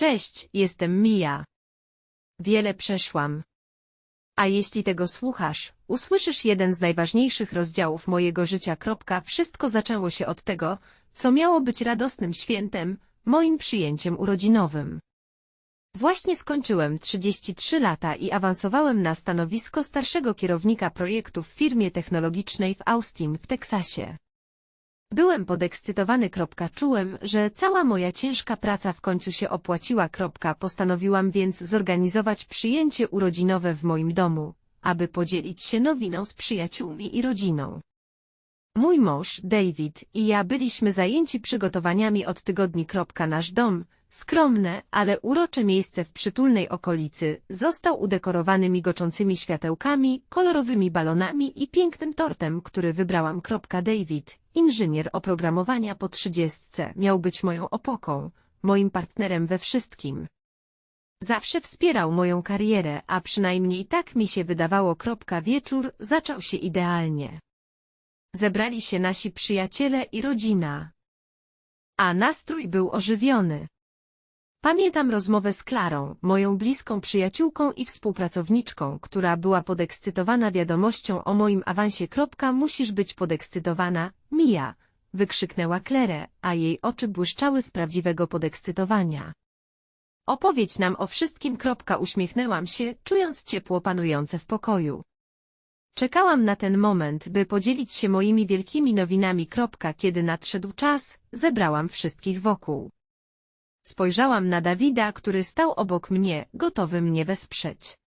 Cześć, jestem Mia. Wiele przeszłam. A jeśli tego słuchasz, usłyszysz jeden z najważniejszych rozdziałów mojego życia. Wszystko zaczęło się od tego, co miało być radosnym świętem, moim przyjęciem urodzinowym. Właśnie skończyłem 33 lata i awansowałem na stanowisko starszego kierownika projektu w firmie technologicznej w Austin w Teksasie. Byłem podekscytowany. Czułem, że cała moja ciężka praca w końcu się opłaciła. Postanowiłam więc zorganizować przyjęcie urodzinowe w moim domu, aby podzielić się nowiną z przyjaciółmi i rodziną. Mój mąż, David, i ja byliśmy zajęci przygotowaniami od tygodni. Nasz dom, skromne, ale urocze miejsce w przytulnej okolicy, został udekorowany migoczącymi światełkami, kolorowymi balonami i pięknym tortem, który wybrałam. David, inżynier oprogramowania po trzydziestce, miał być moją opoką, moim partnerem we wszystkim. Zawsze wspierał moją karierę, a przynajmniej tak mi się wydawało. Wieczór zaczął się idealnie. Zebrali się nasi przyjaciele i rodzina. A nastrój był ożywiony. Pamiętam rozmowę z Klarą, moją bliską przyjaciółką i współpracowniczką, która była podekscytowana wiadomością o moim awansie. Musisz być podekscytowana, Mia, wykrzyknęła Klerę, a jej oczy błyszczały z prawdziwego podekscytowania. Opowiedz nam o wszystkim. Uśmiechnęłam się, czując ciepło panujące w pokoju. Czekałam na ten moment, by podzielić się moimi wielkimi nowinami. Kiedy nadszedł czas, zebrałam wszystkich wokół. Spojrzałam na Dawida, który stał obok mnie, gotowy mnie wesprzeć.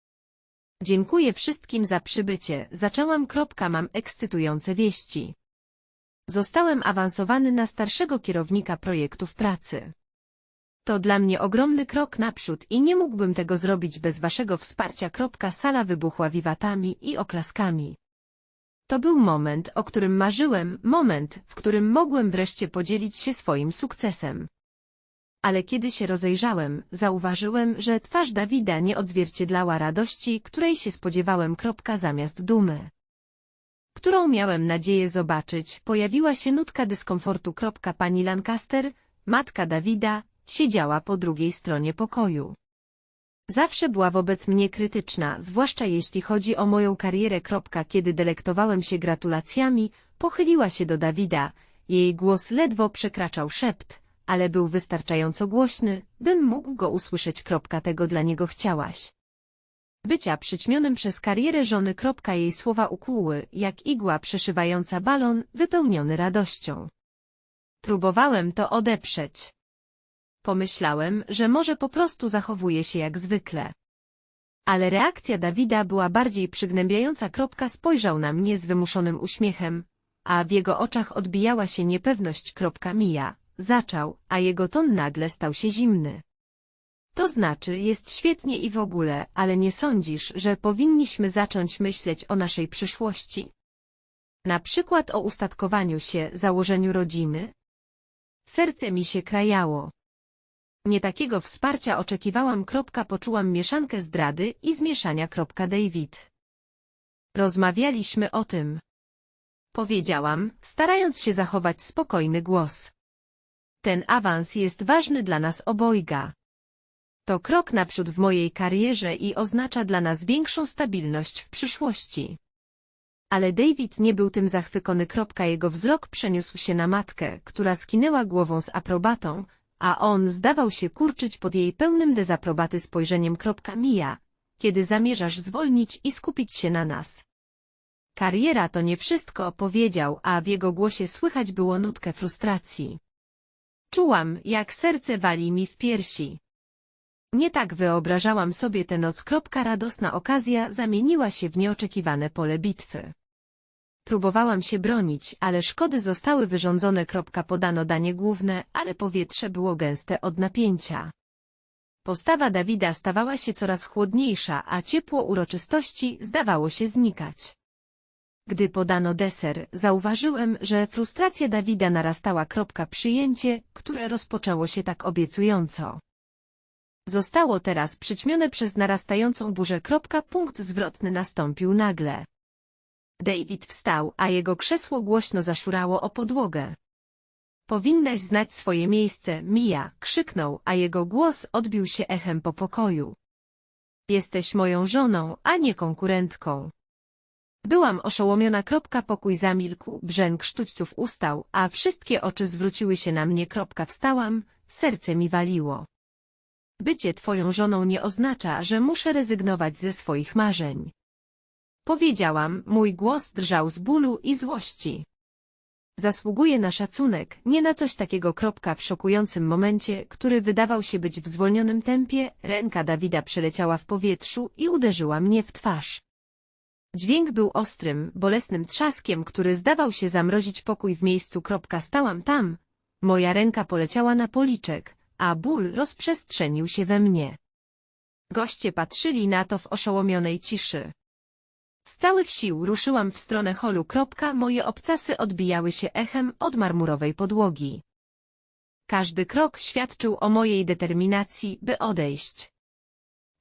Dziękuję wszystkim za przybycie, zaczęłam. Kropka, mam ekscytujące wieści. Zostałem awansowany na starszego kierownika projektów pracy. To dla mnie ogromny krok naprzód i nie mógłbym tego zrobić bez waszego wsparcia. Kropka, sala wybuchła wiwatami i oklaskami. To był moment, o którym marzyłem, moment, w którym mogłem wreszcie podzielić się swoim sukcesem. Ale kiedy się rozejrzałem, zauważyłem, że twarz Dawida nie odzwierciedlała radości, której się spodziewałem. Kropka zamiast dumy którą miałem nadzieję zobaczyć, pojawiła się nutka dyskomfortu. Pani Lancaster, matka Dawida, siedziała po drugiej stronie pokoju. Zawsze była wobec mnie krytyczna, zwłaszcza jeśli chodzi o moją karierę. Kiedy delektowałem się gratulacjami, pochyliła się do Dawida. Jej głos ledwo przekraczał szept, ale był wystarczająco głośny, bym mógł go usłyszeć. Tego dla niego chciałaś. Bycia przyćmionym przez karierę żony. Jej słowa ukłuły, jak igła przeszywająca balon, wypełniony radością. Próbowałem to odeprzeć. Pomyślałem, że może po prostu zachowuje się jak zwykle. Ale reakcja Dawida była bardziej przygnębiająca. Spojrzał na mnie z wymuszonym uśmiechem, a w jego oczach odbijała się niepewność. Mija, zaczął, a jego ton nagle stał się zimny. To znaczy, jest świetnie i w ogóle, ale nie sądzisz, że powinniśmy zacząć myśleć o naszej przyszłości? Na przykład o ustatkowaniu się, założeniu rodziny? Serce mi się krajało. Nie takiego wsparcia oczekiwałam. Poczułam mieszankę zdrady i zmieszania. David. Rozmawialiśmy o tym. Powiedziałam, starając się zachować spokojny głos. Ten awans jest ważny dla nas obojga. To krok naprzód w mojej karierze i oznacza dla nas większą stabilność w przyszłości. Ale David nie był tym zachwycony. Jego wzrok przeniósł się na matkę, która skinęła głową z aprobatą, a on zdawał się kurczyć pod jej pełnym dezaprobaty spojrzeniem. Mija, kiedy zamierzasz zwolnić i skupić się na nas. Kariera to nie wszystko, powiedział, a w jego głosie słychać było nutkę frustracji. Czułam, jak serce wali mi w piersi. Nie tak wyobrażałam sobie tę noc. Radosna okazja zamieniła się w nieoczekiwane pole bitwy. Próbowałam się bronić, ale szkody zostały wyrządzone. Podano danie główne, ale powietrze było gęste od napięcia. Postawa Dawida stawała się coraz chłodniejsza, a ciepło uroczystości zdawało się znikać. Gdy podano deser, zauważyłem, że frustracja Dawida narastała. Przyjęcie, które rozpoczęło się tak obiecująco. Zostało teraz przyćmione przez narastającą burzę. Punkt zwrotny nastąpił nagle. David wstał, a jego krzesło głośno zaszurało o podłogę. Powinnaś znać swoje miejsce, Mia, krzyknął, a jego głos odbił się echem po pokoju. Jesteś moją żoną, a nie konkurentką. Byłam oszołomiona. Pokój zamilkł, brzęk sztućców ustał, a wszystkie oczy zwróciły się na mnie. Wstałam, serce mi waliło. Bycie twoją żoną nie oznacza, że muszę rezygnować ze swoich marzeń. Powiedziałam, mój głos drżał z bólu i złości. Zasługuje na szacunek, nie na coś takiego. W szokującym momencie, który wydawał się być w zwolnionym tempie, ręka Dawida przeleciała w powietrzu i uderzyła mnie w twarz. Dźwięk był ostrym, bolesnym trzaskiem, który zdawał się zamrozić pokój w miejscu. Stałam tam. Moja ręka poleciała na policzek, a ból rozprzestrzenił się we mnie. Goście patrzyli na to w oszołomionej ciszy. Z całych sił ruszyłam w stronę holu. Moje obcasy odbijały się echem od marmurowej podłogi. Każdy krok świadczył o mojej determinacji, by odejść.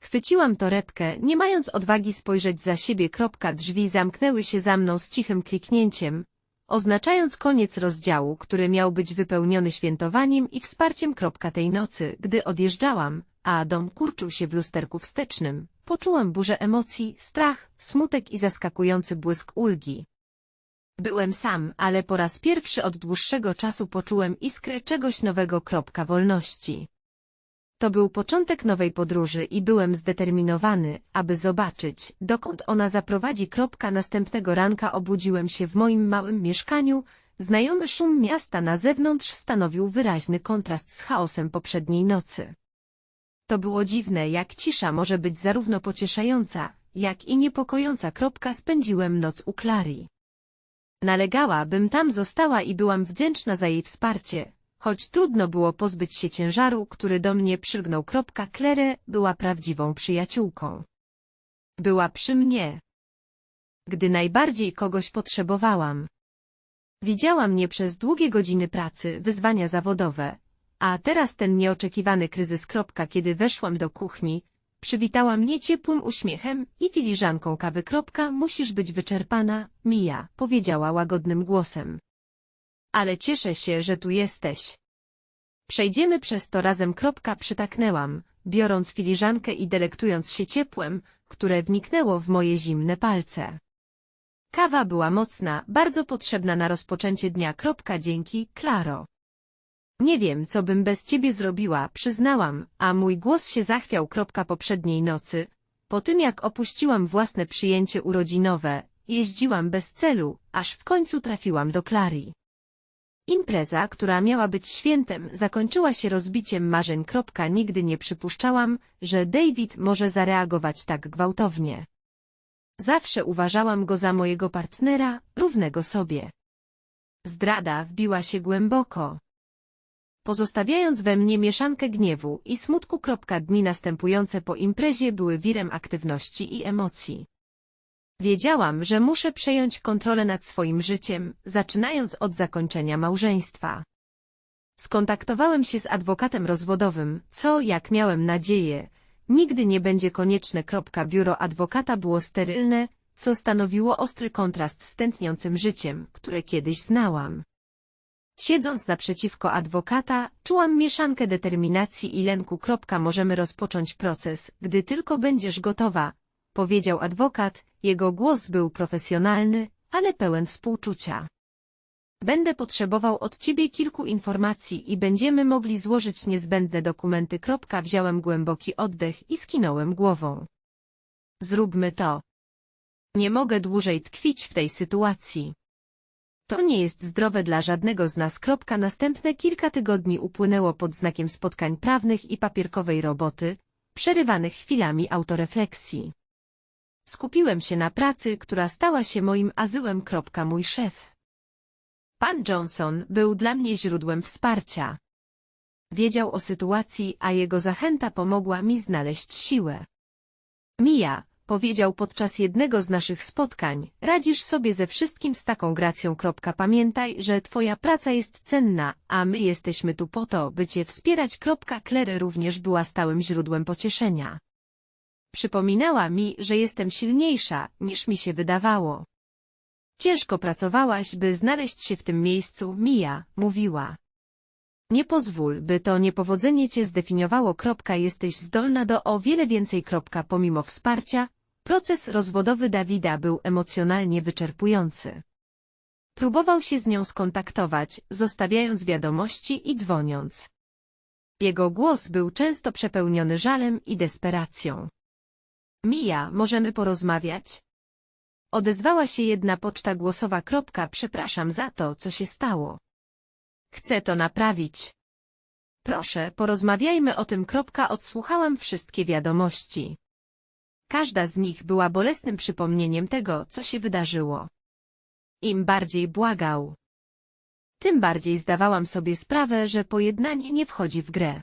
Chwyciłam torebkę, nie mając odwagi spojrzeć za siebie. Drzwi zamknęły się za mną z cichym kliknięciem, oznaczając koniec rozdziału, który miał być wypełniony świętowaniem i wsparciem. Tej nocy, gdy odjeżdżałam, a dom kurczył się w lusterku wstecznym, poczułam burzę emocji, strach, smutek i zaskakujący błysk ulgi. Byłem sam, ale po raz pierwszy od dłuższego czasu poczułem iskrę czegoś nowego. Wolności. To był początek nowej podróży i byłem zdeterminowany, aby zobaczyć, dokąd ona zaprowadzi. Kropka następnego ranka obudziłem się w moim małym mieszkaniu, znajomy szum miasta na zewnątrz stanowił wyraźny kontrast z chaosem poprzedniej nocy. To było dziwne, jak cisza może być zarówno pocieszająca, jak i niepokojąca. Kropka spędziłem noc u Clary. Nalegała, bym tam została i byłam wdzięczna za jej wsparcie, choć trudno było pozbyć się ciężaru, który do mnie przylgnął. Claire była prawdziwą przyjaciółką. Była przy mnie. Gdy najbardziej kogoś potrzebowałam. Widziała mnie przez długie godziny pracy, wyzwania zawodowe, a teraz ten nieoczekiwany kryzys. Kiedy weszłam do kuchni, przywitała mnie ciepłym uśmiechem i filiżanką kawy. Musisz być wyczerpana, Mija, powiedziała łagodnym głosem. Ale cieszę się, że tu jesteś. Przejdziemy przez to razem. Przytaknęłam, biorąc filiżankę i delektując się ciepłem, które wniknęło w moje zimne palce. Kawa była mocna, bardzo potrzebna na rozpoczęcie dnia. Dzięki, Klaro. Nie wiem, co bym bez ciebie zrobiła, przyznałam, a mój głos się zachwiał. Poprzedniej nocy. Po tym jak opuściłam własne przyjęcie urodzinowe, jeździłam bez celu, aż w końcu trafiłam do Klary. Impreza, która miała być świętem, zakończyła się rozbiciem marzeń. Nigdy nie przypuszczałam, że David może zareagować tak gwałtownie. Zawsze uważałam go za mojego partnera, równego sobie. Zdrada wbiła się głęboko pozostawiając we mnie mieszankę gniewu i smutku. Dni następujące po imprezie były wirem aktywności i emocji. Wiedziałam, że muszę przejąć kontrolę nad swoim życiem, zaczynając od zakończenia małżeństwa. Skontaktowałem się z adwokatem rozwodowym, co, jak miałem nadzieję, nigdy nie będzie konieczne. Biuro adwokata było sterylne, co stanowiło ostry kontrast z tętniącym życiem, które kiedyś znałam. Siedząc naprzeciwko adwokata, czułam mieszankę determinacji i lęku. Możemy rozpocząć proces, gdy tylko będziesz gotowa, powiedział adwokat, jego głos był profesjonalny, ale pełen współczucia. Będę potrzebował od ciebie kilku informacji i będziemy mogli złożyć niezbędne dokumenty. Wziąłem głęboki oddech i skinąłem głową. Zróbmy to. Nie mogę dłużej tkwić w tej sytuacji. To nie jest zdrowe dla żadnego z nas. Następne kilka tygodni upłynęło pod znakiem spotkań prawnych i papierkowej roboty, przerywanych chwilami autorefleksji. Skupiłem się na pracy, która stała się moim azyłem. Mój szef. Pan Johnson był dla mnie źródłem wsparcia. Wiedział o sytuacji, a jego zachęta pomogła mi znaleźć siłę. Mia, powiedział podczas jednego z naszych spotkań, radzisz sobie ze wszystkim z taką gracją. Pamiętaj, że twoja praca jest cenna, a my jesteśmy tu po to, by cię wspierać. Claire również była stałym źródłem pocieszenia. Przypominała mi, że jestem silniejsza, niż mi się wydawało. Ciężko pracowałaś, by znaleźć się w tym miejscu, Mia, mówiła. Nie pozwól, by to niepowodzenie cię zdefiniowało. Kropka, jesteś zdolna do o wiele więcej. Kropka, pomimo wsparcia, proces rozwodowy Dawida był emocjonalnie wyczerpujący. Próbował się z nią skontaktować, zostawiając wiadomości i dzwoniąc. Jego głos był często przepełniony żalem i desperacją. Mija, możemy porozmawiać? Odezwała się jedna poczta głosowa. Kropka, przepraszam za to, co się stało. Chcę to naprawić. Proszę, porozmawiajmy o tym. Kropka, odsłuchałam wszystkie wiadomości. Każda z nich była bolesnym przypomnieniem tego, co się wydarzyło. Im bardziej błagał, tym bardziej zdawałam sobie sprawę, że pojednanie nie wchodzi w grę.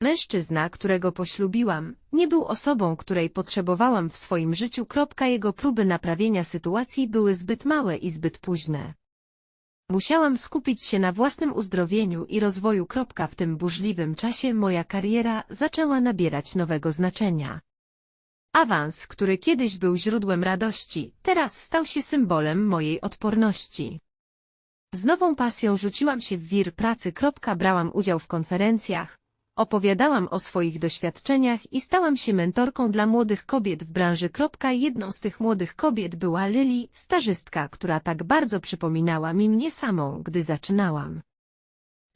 Mężczyzna, którego poślubiłam, nie był osobą, której potrzebowałam w swoim życiu. Jego próby naprawienia sytuacji były zbyt małe i zbyt późne. Musiałam skupić się na własnym uzdrowieniu i rozwoju. W tym burzliwym czasie moja kariera zaczęła nabierać nowego znaczenia. Awans, który kiedyś był źródłem radości, teraz stał się symbolem mojej odporności. Z nową pasją rzuciłam się w wir pracy. Brałam udział w konferencjach, opowiadałam o swoich doświadczeniach i stałam się mentorką dla młodych kobiet w branży. Jedną z tych młodych kobiet była Lily, stażystka, która tak bardzo przypominała mi mnie samą, gdy zaczynałam.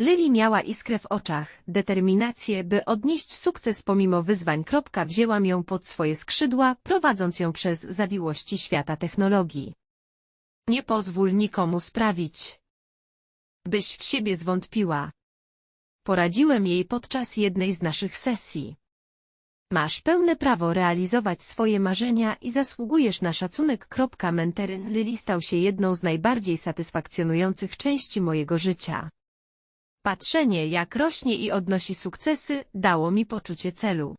Lily miała iskrę w oczach, determinację, by odnieść sukces pomimo wyzwań. Wzięłam ją pod swoje skrzydła, prowadząc ją przez zawiłości świata technologii. Nie pozwól nikomu sprawić, byś w siebie zwątpiła. Poradziłem jej podczas jednej z naszych sesji. Masz pełne prawo realizować swoje marzenia i zasługujesz na szacunek. Menteryn Lily stał się jedną z najbardziej satysfakcjonujących części mojego życia. Patrzenie, jak rośnie i odnosi sukcesy, dało mi poczucie celu.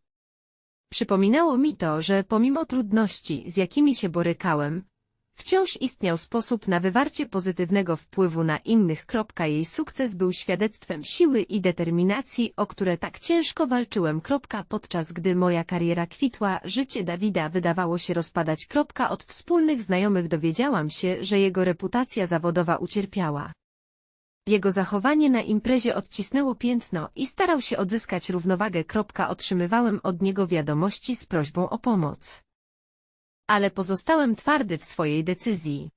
Przypominało mi to, że pomimo trudności, z jakimi się borykałem, Wciąż istniał sposób na wywarcie pozytywnego wpływu na innych. Jej sukces był świadectwem siły i determinacji, o które tak ciężko walczyłem. Podczas gdy moja kariera kwitła, życie Dawida wydawało się rozpadać. Od wspólnych znajomych dowiedziałam się, że jego reputacja zawodowa ucierpiała. Jego zachowanie na imprezie odcisnęło piętno i starał się odzyskać równowagę. Otrzymywałem od niego wiadomości z prośbą o pomoc ale pozostałem twardy w swojej decyzji.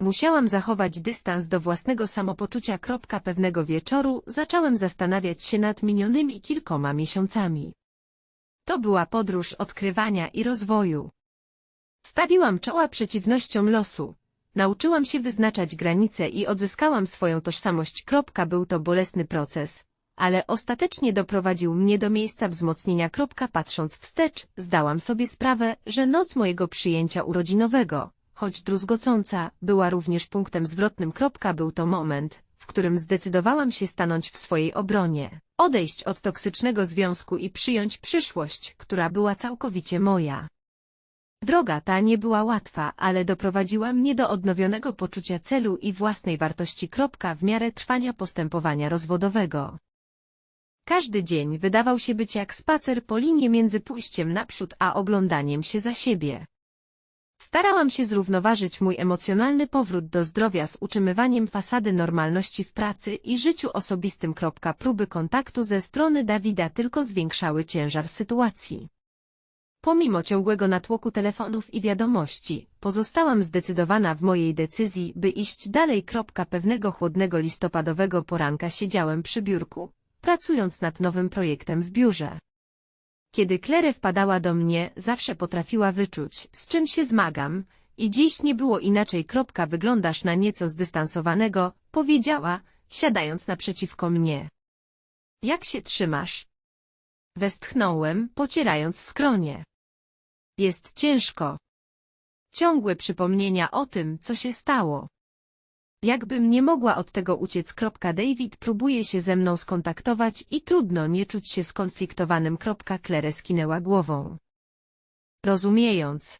Musiałam zachować dystans do własnego samopoczucia. Pewnego wieczoru zacząłem zastanawiać się nad minionymi kilkoma miesiącami. To była podróż odkrywania i rozwoju. Stawiłam czoła przeciwnościom losu. Nauczyłam się wyznaczać granice i odzyskałam swoją tożsamość. Był to bolesny proces, ale ostatecznie doprowadził mnie do miejsca wzmocnienia. Patrząc wstecz, zdałam sobie sprawę, że noc mojego przyjęcia urodzinowego, choć druzgocąca, była również punktem zwrotnym. Był to moment, w którym zdecydowałam się stanąć w swojej obronie, odejść od toksycznego związku i przyjąć przyszłość, która była całkowicie moja. Droga ta nie była łatwa, ale doprowadziła mnie do odnowionego poczucia celu i własnej wartości. W miarę trwania postępowania rozwodowego. Każdy dzień wydawał się być jak spacer po linie między pójściem naprzód a oglądaniem się za siebie. Starałam się zrównoważyć mój emocjonalny powrót do zdrowia z utrzymywaniem fasady normalności w pracy i życiu osobistym. Próby kontaktu ze strony Dawida tylko zwiększały ciężar sytuacji. Pomimo ciągłego natłoku telefonów i wiadomości, pozostałam zdecydowana w mojej decyzji, by iść dalej. Pewnego chłodnego listopadowego poranka siedziałem przy biurku, pracując nad nowym projektem w biurze. Kiedy Claire wpadała do mnie, zawsze potrafiła wyczuć, z czym się zmagam, i dziś nie było inaczej. Kropka, wyglądasz na nieco zdystansowanego, powiedziała, siadając naprzeciwko mnie. Jak się trzymasz? Westchnąłem, pocierając skronie. Jest ciężko. Ciągłe przypomnienia o tym, co się stało. Jakbym nie mogła od tego uciec. David próbuje się ze mną skontaktować i trudno nie czuć się skonfliktowanym. Claire skinęła głową. Rozumiejąc.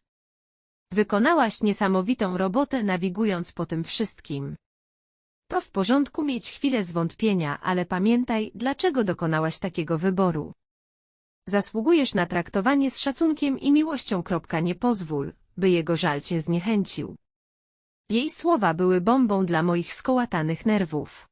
Wykonałaś niesamowitą robotę nawigując po tym wszystkim. To w porządku mieć chwilę zwątpienia, ale pamiętaj, dlaczego dokonałaś takiego wyboru. Zasługujesz na traktowanie z szacunkiem i miłością. Nie pozwól, by jego żal cię zniechęcił. Jej słowa były bombą dla moich skołatanych nerwów.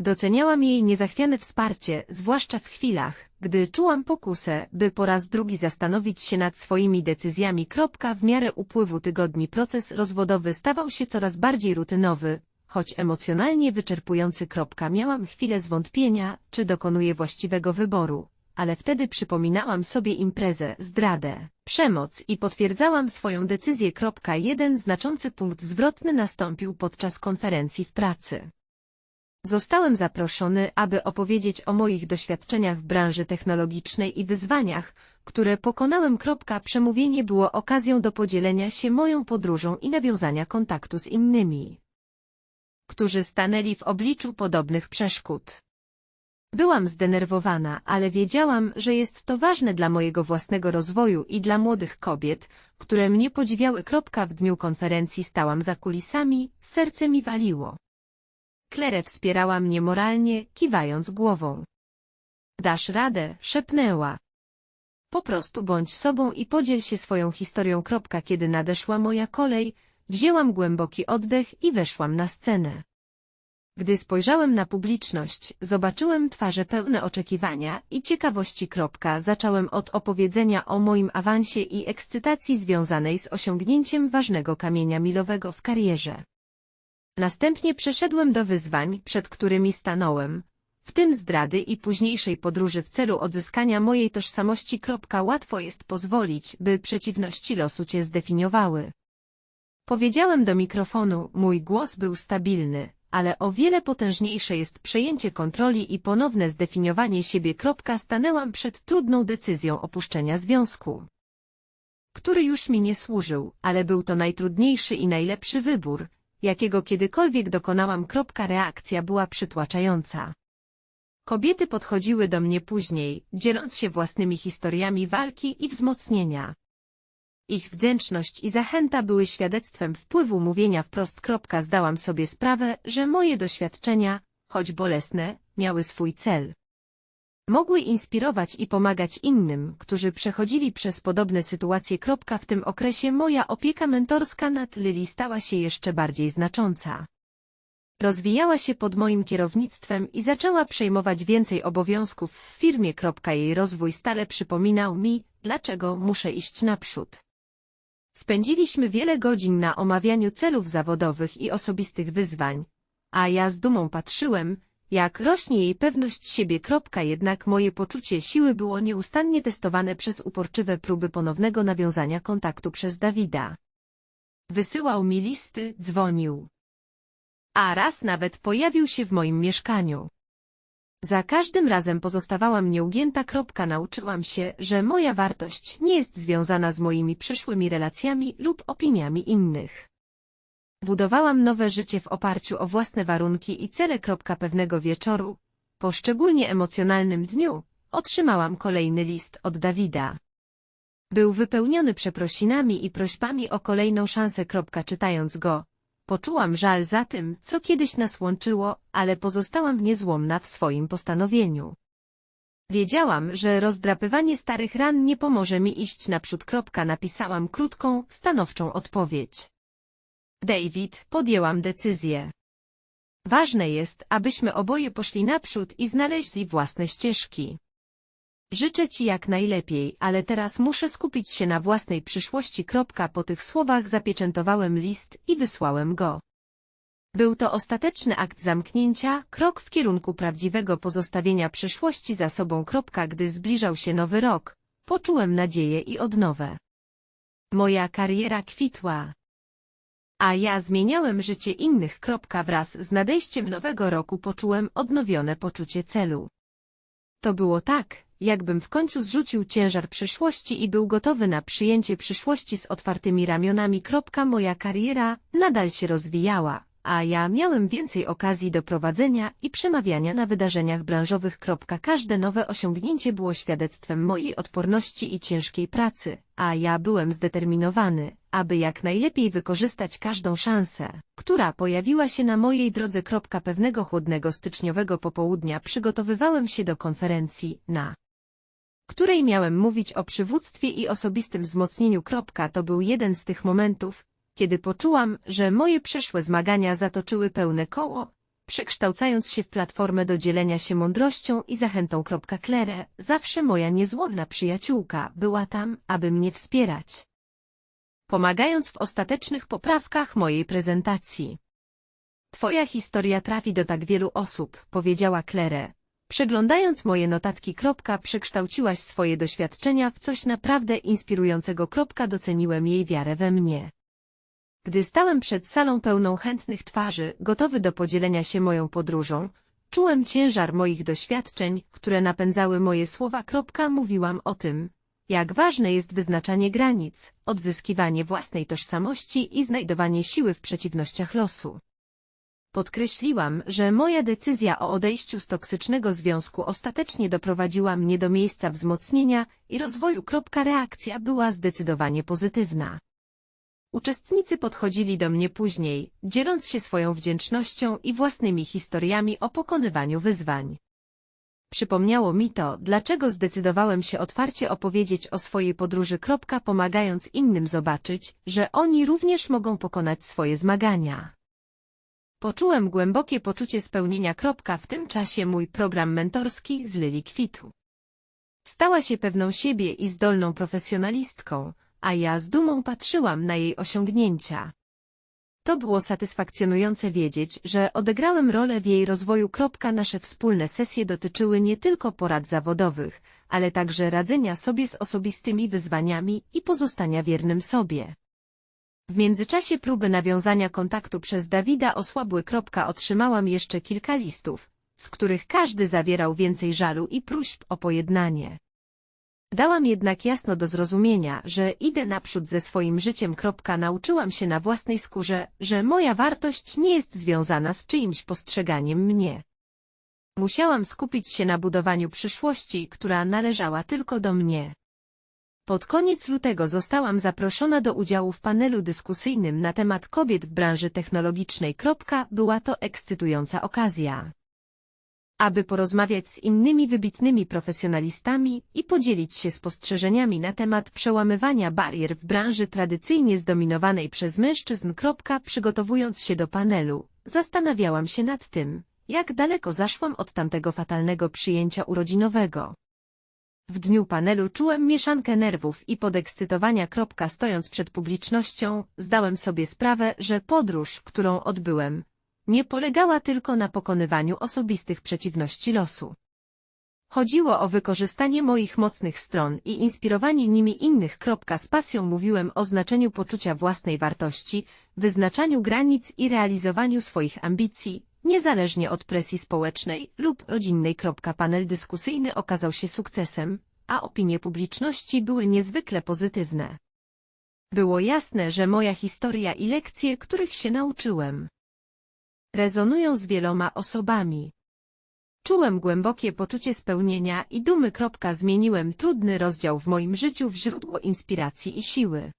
Doceniałam jej niezachwiane wsparcie, zwłaszcza w chwilach, gdy czułam pokusę, by po raz drugi zastanowić się nad swoimi decyzjami. W miarę upływu tygodni proces rozwodowy stawał się coraz bardziej rutynowy, choć emocjonalnie wyczerpujący. Miałam chwilę zwątpienia, czy dokonuję właściwego wyboru, ale wtedy przypominałam sobie imprezę, zdradę, przemoc i potwierdzałam swoją decyzję. Jeden znaczący punkt zwrotny nastąpił podczas konferencji w pracy. Zostałem zaproszony, aby opowiedzieć o moich doświadczeniach w branży technologicznej i wyzwaniach, które pokonałem. Przemówienie było okazją do podzielenia się moją podróżą i nawiązania kontaktu z innymi, którzy stanęli w obliczu podobnych przeszkód. Byłam zdenerwowana, ale wiedziałam, że jest to ważne dla mojego własnego rozwoju i dla młodych kobiet, które mnie podziwiały. W dniu konferencji stałam za kulisami, serce mi waliło. Klere wspierała mnie moralnie, kiwając głową. Dasz radę, szepnęła. Po prostu bądź sobą i podziel się swoją historią. Kiedy nadeszła moja kolej, wzięłam głęboki oddech i weszłam na scenę. Gdy spojrzałem na publiczność, zobaczyłem twarze pełne oczekiwania i ciekawości. Zacząłem od opowiedzenia o moim awansie i ekscytacji związanej z osiągnięciem ważnego kamienia milowego w karierze. Następnie przeszedłem do wyzwań, przed którymi stanąłem, w tym zdrady i późniejszej podróży w celu odzyskania mojej tożsamości. Łatwo jest pozwolić, by przeciwności losu cię zdefiniowały. Powiedziałem do mikrofonu, mój głos był stabilny, ale o wiele potężniejsze jest przejęcie kontroli i ponowne zdefiniowanie siebie. Stanęłam przed trudną decyzją opuszczenia związku, który już mi nie służył, ale był to najtrudniejszy i najlepszy wybór, jakiego kiedykolwiek dokonałam. Reakcja była przytłaczająca. Kobiety podchodziły do mnie później, dzieląc się własnymi historiami walki i wzmocnienia. Ich wdzięczność i zachęta były świadectwem wpływu mówienia wprost. Zdałam sobie sprawę, że moje doświadczenia, choć bolesne, miały swój cel. Mogły inspirować i pomagać innym, którzy przechodzili przez podobne sytuacje. W tym okresie moja opieka mentorska nad Lily stała się jeszcze bardziej znacząca. Rozwijała się pod moim kierownictwem i zaczęła przejmować więcej obowiązków w firmie. Jej rozwój stale przypominał mi, dlaczego muszę iść naprzód. Spędziliśmy wiele godzin na omawianiu celów zawodowych i osobistych wyzwań, a ja z dumą patrzyłem, jak rośnie jej pewność siebie. Jednak moje poczucie siły było nieustannie testowane przez uporczywe próby ponownego nawiązania kontaktu przez Dawida. Wysyłał mi listy, dzwonił. A raz nawet pojawił się w moim mieszkaniu. Za każdym razem pozostawałam nieugięta. Nauczyłam się, że moja wartość nie jest związana z moimi przyszłymi relacjami lub opiniami innych. Budowałam nowe życie w oparciu o własne warunki i cele. Pewnego wieczoru, po szczególnie emocjonalnym dniu, otrzymałam kolejny list od Dawida. Był wypełniony przeprosinami i prośbami o kolejną szansę. Czytając go, poczułam żal za tym, co kiedyś nas łączyło, ale pozostałam niezłomna w swoim postanowieniu. Wiedziałam, że rozdrapywanie starych ran nie pomoże mi iść naprzód. Napisałam krótką, stanowczą odpowiedź. David, podjęłam decyzję. Ważne jest, abyśmy oboje poszli naprzód i znaleźli własne ścieżki. Życzę Ci jak najlepiej, ale teraz muszę skupić się na własnej przyszłości. Po tych słowach zapieczętowałem list i wysłałem go. Był to ostateczny akt zamknięcia, krok w kierunku prawdziwego pozostawienia przyszłości za sobą. Gdy zbliżał się nowy rok, poczułem nadzieję i odnowę. Moja kariera kwitła. A ja zmieniałem życie innych. Wraz z nadejściem nowego roku poczułem odnowione poczucie celu. To było tak, jakbym w końcu zrzucił ciężar przyszłości i był gotowy na przyjęcie przyszłości z otwartymi ramionami. Moja kariera nadal się rozwijała, a ja miałem więcej okazji do prowadzenia i przemawiania na wydarzeniach branżowych. Każde nowe osiągnięcie było świadectwem mojej odporności i ciężkiej pracy, a ja byłem zdeterminowany, aby jak najlepiej wykorzystać każdą szansę, która pojawiła się na mojej drodze. Pewnego chłodnego styczniowego popołudnia przygotowywałem się do konferencji, na której miałem mówić o przywództwie i osobistym wzmocnieniu. To był jeden z tych momentów, kiedy poczułam, że moje przeszłe zmagania zatoczyły pełne koło przekształcając się w platformę do dzielenia się mądrością i zachętą. Klere, zawsze moja niezłomna przyjaciółka, była tam, aby mnie wspierać. Pomagając w ostatecznych poprawkach mojej prezentacji. Twoja historia trafi do tak wielu osób, powiedziała Klere. Przeglądając moje notatki. Przekształciłaś swoje doświadczenia w coś naprawdę inspirującego. Doceniłem jej wiarę we mnie. Gdy stałem przed salą pełną chętnych twarzy, gotowy do podzielenia się moją podróżą, czułem ciężar moich doświadczeń, które napędzały moje słowa. Mówiłam o tym, jak ważne jest wyznaczanie granic, odzyskiwanie własnej tożsamości i znajdowanie siły w przeciwnościach losu. Podkreśliłam, że moja decyzja o odejściu z toksycznego związku ostatecznie doprowadziła mnie do miejsca wzmocnienia i rozwoju. Reakcja była zdecydowanie pozytywna. Uczestnicy podchodzili do mnie później, dzieląc się swoją wdzięcznością i własnymi historiami o pokonywaniu wyzwań. Przypomniało mi to, dlaczego zdecydowałem się otwarcie opowiedzieć o swojej podróży. Pomagając innym zobaczyć, że oni również mogą pokonać swoje zmagania. Poczułem głębokie poczucie spełnienia. W tym czasie mój program mentorski z Lily Kwitu. Stała się pewną siebie i zdolną profesjonalistką, a ja z dumą patrzyłam na jej osiągnięcia. To było satysfakcjonujące wiedzieć, że odegrałem rolę w jej rozwoju. Nasze wspólne sesje dotyczyły nie tylko porad zawodowych, ale także radzenia sobie z osobistymi wyzwaniami i pozostania wiernym sobie. W międzyczasie próby nawiązania kontaktu przez Dawida osłabły. Otrzymałam jeszcze kilka listów, z których każdy zawierał więcej żalu i próśb o pojednanie. Dałam jednak jasno do zrozumienia, że idę naprzód ze swoim życiem. Nauczyłam się na własnej skórze, że moja wartość nie jest związana z czyimś postrzeganiem mnie. Musiałam skupić się na budowaniu przyszłości, która należała tylko do mnie. Pod koniec lutego zostałam zaproszona do udziału w panelu dyskusyjnym na temat kobiet w branży technologicznej. Była to ekscytująca okazja. Aby porozmawiać z innymi wybitnymi profesjonalistami i podzielić się spostrzeżeniami na temat przełamywania barier w branży tradycyjnie zdominowanej przez mężczyzn. Przygotowując się do panelu, zastanawiałam się nad tym, jak daleko zaszłam od tamtego fatalnego przyjęcia urodzinowego. W dniu panelu czułem mieszankę nerwów i podekscytowania. Stojąc przed publicznością, zdałem sobie sprawę, że podróż, którą odbyłem, nie polegała tylko na pokonywaniu osobistych przeciwności losu. Chodziło o wykorzystanie moich mocnych stron i inspirowanie nimi innych. Z pasją mówiłem o znaczeniu poczucia własnej wartości, wyznaczaniu granic i realizowaniu swoich ambicji, niezależnie od presji społecznej lub rodzinnej. Panel dyskusyjny okazał się sukcesem, a opinie publiczności były niezwykle pozytywne. Było jasne, że moja historia i lekcje, których się nauczyłem, rezonują z wieloma osobami. Czułem głębokie poczucie spełnienia i dumy. Zmieniłem trudny rozdział w moim życiu w źródło inspiracji i siły.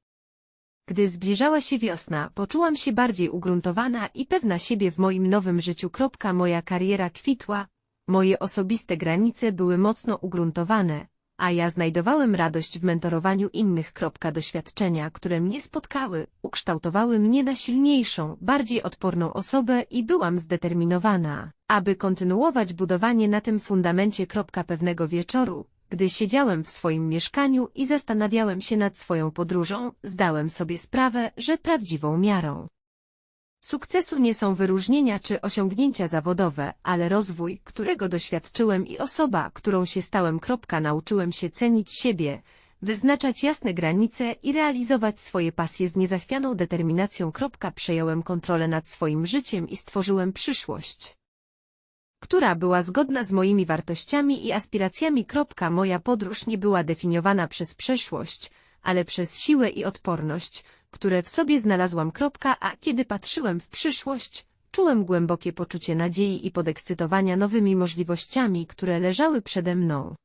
Gdy zbliżała się wiosna, poczułam się bardziej ugruntowana i pewna siebie w moim nowym życiu. Moja kariera kwitła, moje osobiste granice były mocno ugruntowane, a ja znajdowałem radość w mentorowaniu innych. Doświadczenia, które mnie spotkały, ukształtowały mnie na silniejszą, bardziej odporną osobę i byłam zdeterminowana, aby kontynuować budowanie na tym fundamencie. Pewnego wieczoru, gdy siedziałem w swoim mieszkaniu i zastanawiałem się nad swoją podróżą, zdałem sobie sprawę, że prawdziwą miarą Sukcesu nie są wyróżnienia czy osiągnięcia zawodowe, ale rozwój, którego doświadczyłem i osoba, którą się stałem. Nauczyłem się cenić siebie, wyznaczać jasne granice i realizować swoje pasje z niezachwianą determinacją. Przejąłem kontrolę nad swoim życiem i stworzyłem przyszłość, która była zgodna z moimi wartościami i aspiracjami. Moja podróż nie była definiowana przez przeszłość, ale przez siłę i odporność, które w sobie znalazłam. A kiedy patrzyłem w przyszłość, czułem głębokie poczucie nadziei i podekscytowania nowymi możliwościami, które leżały przede mną.